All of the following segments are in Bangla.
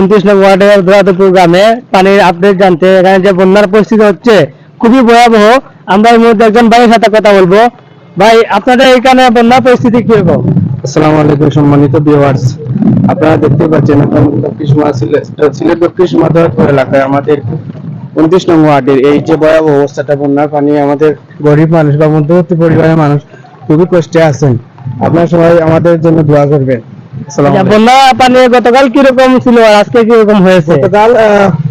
উনত্রিশ নম্বর ওয়ার্ডের দোয়াদপুর গ্রামে পানির আপডেট জানতে এখানে যে বন্যার পরিস্থিতি হচ্ছে, খুবই ভয়াবহ। আমরা এই মুহূর্তে একজন ভাইয়ের সাথে কথা বলব। ভাই, আপনাদের এখানে বন্যার পরিস্থিতি কি কীরকম? আসসালামু আলাইকুম সম্মানিত ভিউয়ার্স আপনারা দেখতে পাচ্ছেন সিলেট দক্ষিণ দৌলতপুর এলাকায় আমাদের উনত্রিশ নম্বর ওয়ার্ডের এই যে ভয়াবহ অবস্থাটা, বন্যার পানি আমাদের গরিব মানুষ বা মধ্যবর্তী পরিবারের মানুষ খুবই কষ্টে আছেন। আপনারা সবাই আমাদের জন্য দোয়া করবেন। বন্যা পানি গতকাল কীরকম ছিল আর আজকে কীরকম হয়েছে? গতকাল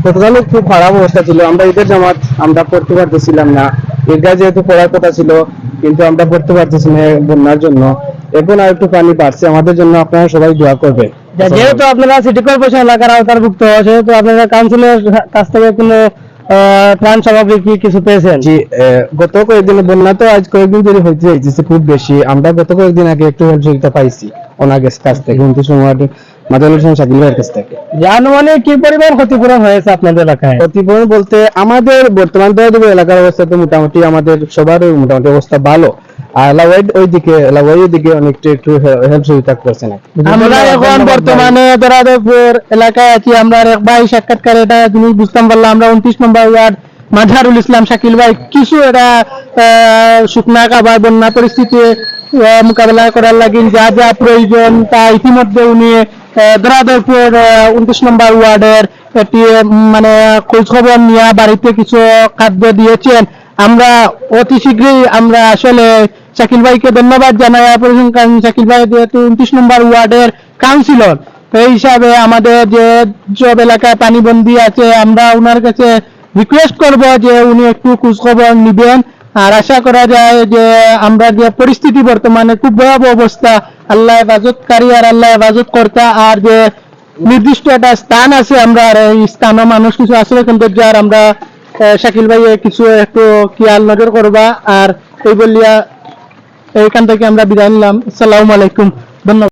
গতকালও খুব খারাপ অবস্থা ছিল। আমরা ঈদের জামাত আমরা পড়তে পারতেছিলাম না। ঈদগাহ যেহেতু পড়ার কথা ছিল কিন্তু আমরা পড়তে পারতেছি না বন্যার জন্য। এখন আর একটু পানি বাড়ছে। আমাদের জন্য আপনারা সবাই দোয়া করবেন। যে- যেহেতু আপনারা সিটি কর্পোরেশন এলাকার সেহেতু আপনারা কাউন্সিলের কাছ থেকে কোনো ত্রাণ সামগ্রী কি কিছু পেয়েছেন? জি গত কয়েকদিন বন্যা তো আজ কয়েকদিন ধরে হইতে যাইতেছে খুব বেশি। আমরা গত কয়েকদিন আগে একটু সহযোগিতা পাইছি ওনার কাছ কাছ থেকে কিন্তু সময় মাদাল হোসেন শাকিল ভাইয়ের কাছ থেকে। যে কি পরিমাণ ক্ষতিপূরণ হয়েছে আপনাদের এলাকায়? ক্ষতিপূরণ বলতে আমাদের বর্তমান দয়াদুবু এলাকার অবস্থা তো মোটামুটি আমাদের সবার মোটামুটি অবস্থা ভালো। আর লাওয়াইড ওই দিকে লাওয়াই দিকে অনেকটা একটু হেল্প আমরা এখন বর্তমানে এলাকায় আছি। আমরা আর এক ভাই সাক্ষাৎকার এটা জিনিস বুঝতাম পারলাম আমরা উনত্রিশ নম্বর ওয়ার্ড মাঝারুল ইসলাম শাকিল ভাই। কিছু এটা আহ, শুকনা কাবার বন্যা পরিস্থিতি মোকাবেলা করার লাগি যা যা প্রয়োজন তা ইতিমধ্যে উনি আহ, দরাদপুর উনত্রিশ নম্বর ওয়ার্ডের একটি মানে খোঁজ খবর নিয়ে বাড়িতে কিছু খাদ্য দিয়েছেন। আমরা অতি শীঘ্রই আমরা আসলে শাকিল ভাইকে ধন্যবাদ জানাই। কারণ শাকিল ভাই যেহেতু উনত্রিশ নম্বর ওয়ার্ডের কাউন্সিলর এই হিসাবে আমাদের যে সব এলাকায় পানিবন্দি আছে আমরা ওনার কাছে রিকোয়েস্ট করব যে উনি একটু খোঁজ খবর নিবেন। আর আশা করা যায় যে আমরা যে পরিস্থিতি বর্তমানে, খুব ভয়াবহ অবস্থা, আল্লাহ হেফাজতকারী আর আল্লাহ হেফাজত কর্তা আর যে নির্দিষ্ট একটা স্থান আছে আমরা, আর এই স্থানও মানুষ কিছু আশ্রয় কেন্দ্র যার আমরা শাকিল ভাই কিছু একটু খেয়াল নজর করবা। আর এই বলিয়া এইখান থেকে আমরা বিদায় নিলাম। আসসালামু আলাইকুম। ধন্যবাদ।